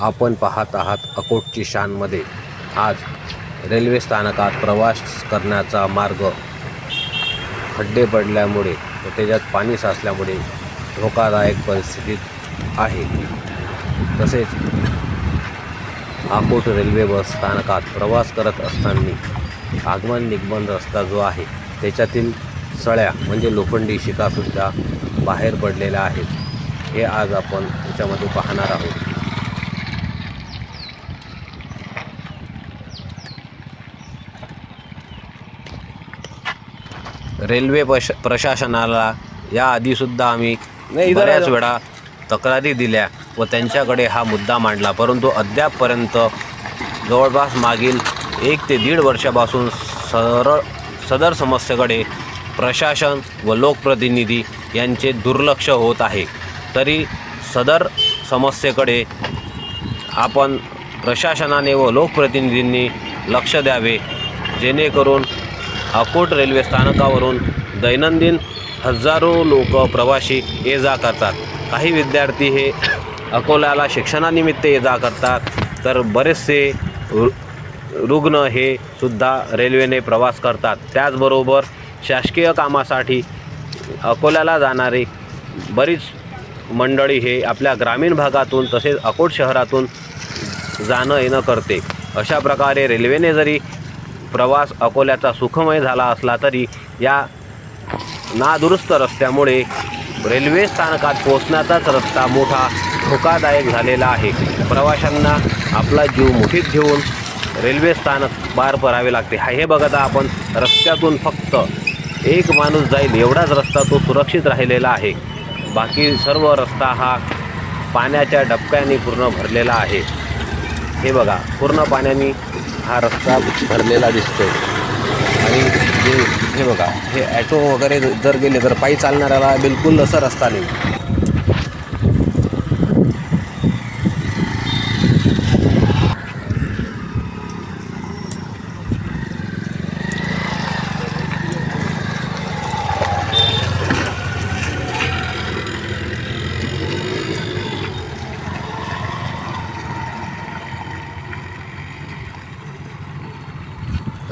आपण पाहत आहात अकोटची शानमध्ये आज रेल्वे स्थानकात प्रवास करण्याचा मार्ग खड्डे पडल्यामुळे व त्याच्यात पाणी साचल्यामुळे धोकादायक परिस्थितीत आहे. तसेच अकोट रेल्वे बस स्थानकात प्रवास करत असताना आगमन निगमन रस्ता जो आहे त्याच्यातील सळ्या म्हणजे लोखंडी शिकासुद्धा बाहेर पडलेल्या आहेत. हे आज आपण त्याच्यामध्ये पाहणार आहोत. रेल्वे प्रश प्रशासनाला याआधीसुद्धा आम्ही बऱ्याच. वेळा तक्रारी दिल्या व त्यांच्याकडे हा मुद्दा मांडला परंतु अद्यापपर्यंत जवळपास मागील एक ते दीड वर्षापासून सरळ सदर समस्येकडे प्रशासन व लोकप्रतिनिधी यांचे दुर्लक्ष होत आहे तरी सदर समस्येकडे आपण प्रशासनाने व लोकप्रतिनिधींनी लक्ष द्यावे जेणेकरून अकोट रेल्वे स्थानकावरून दैनंदिन हजारो लोक प्रवासी ये जा करतात. काही विद्यार्थी हे अकोल्याला शिक्षणानिमित्त ये जा करतात तर बरेचसे रु रुग्ण हे सुद्धा रेल्वेने प्रवास करतात. त्याचबरोबर शासकीय कामासाठी अकोल्याला जाणारी बरीच मंडळी हे आपल्या ग्रामीण भागातून तसेच अकोट शहरातून जाणं येणं करते. अशा प्रकारे रेल्वेने जरी प्रवास अकोल्याचा सुखमय झाला असला तरी या नादुरुस्त रस्त्यामुळे रेल्वे स्थानकात पोहोचण्याचाच रस्ता मोठा धोकादायक झालेला आहे. प्रवाशांना आपला जीव मुठीत घेऊन रेल्वे स्थानक पार करावे लागते. हा हे बघता आपण रस्त्यातून फक्त एक माणूस जाईल एवढाच रस्ता तो सुरक्षित राहिलेला आहे. बाकी सर्व रस्ता हा पाण्याच्या डबक्याने पूर्ण भरलेला आहे. हे बघा पूर्ण पाण्याने हा रस्ता भरलेला दिसतोय. आणि हे हे बघा हे ॲटो वगैरे जर गेले तर पायी चालणाऱ्याला बिलकुल असा रस्ता नाही.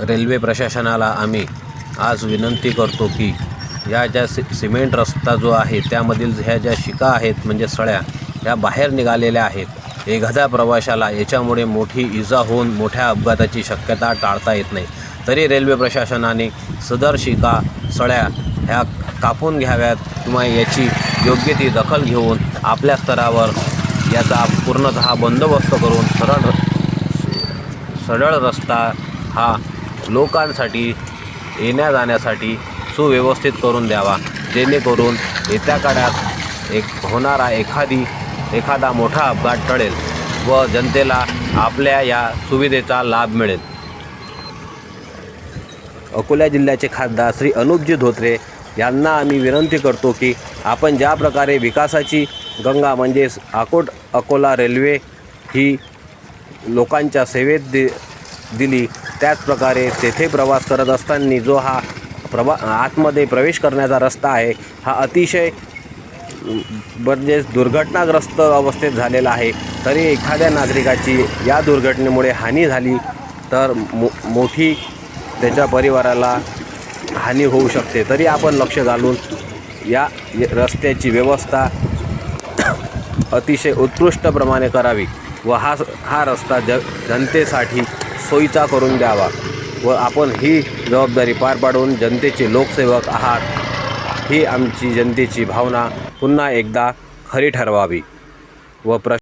रेल्वे प्रशासनाला आम्ही आज विनंती करतो की या ज्या सि सिमेंट रस्ता जो आहे त्यामधील ह्या ज्या शिका आहेत म्हणजे सळ्या ह्या बाहेर निघालेल्या आहेत. एखाद्या प्रवाशाला याच्यामुळे मोठी इजा होऊन मोठ्या अपघाताची शक्यता टाळता येत नाही. तरी रेल्वे प्रशासनाने सदर शिका सळ्या ह्या कापून घ्याव्यात किंवा याची योग्य ती दखल घेऊन आपल्या स्तरावर याचा पूर्णतः बंदोबस्त करून सरळ सरळ रस्ता हा लोकांसाठी येण्या जाण्यासाठी सुव्यवस्थित करून द्यावा. जेणेकरून येत्या काळात एक होणारा एखादी एखादा मोठा अपघात टळेल व जनतेला आपल्या या सुविधेचा लाभ मिळेल. अकोला जिल्ह्याचे खासदार श्री अनुपजी धोत्रे यांना आम्ही विनंती करतो की आपण ज्या प्रकारे विकासाची गंगा म्हणजेच अकोट अकोला रेल्वे ही लोकांच्या सेवेत दि दिली त्याचप्रकारे तेथे प्रवास करत असताना जो हा प्रवा आतमध्ये प्रवेश करण्याचा रस्ता आहे हा अतिशय म्हणजे दुर्घटनाग्रस्त अवस्थेत झालेला आहे. तरी एखाद्या नागरिकाची या दुर्घटनेमुळे हानी झाली तर मो मोठी त्याच्या परिवाराला हानी होऊ शकते. तरी आपण लक्ष घालून या रस्त्याची व्यवस्था अतिशय उत्कृष्टप्रमाणे करावी व हा हा रस्ता ज जनतेसाठी सोयीचा करून द्यावा व आपण ही जबाबदारी पार पाडून जनतेचे लोकसेवक आहात ही आमची जनतेची भावना पुन्हा एकदा खरी ठरवावी व प्र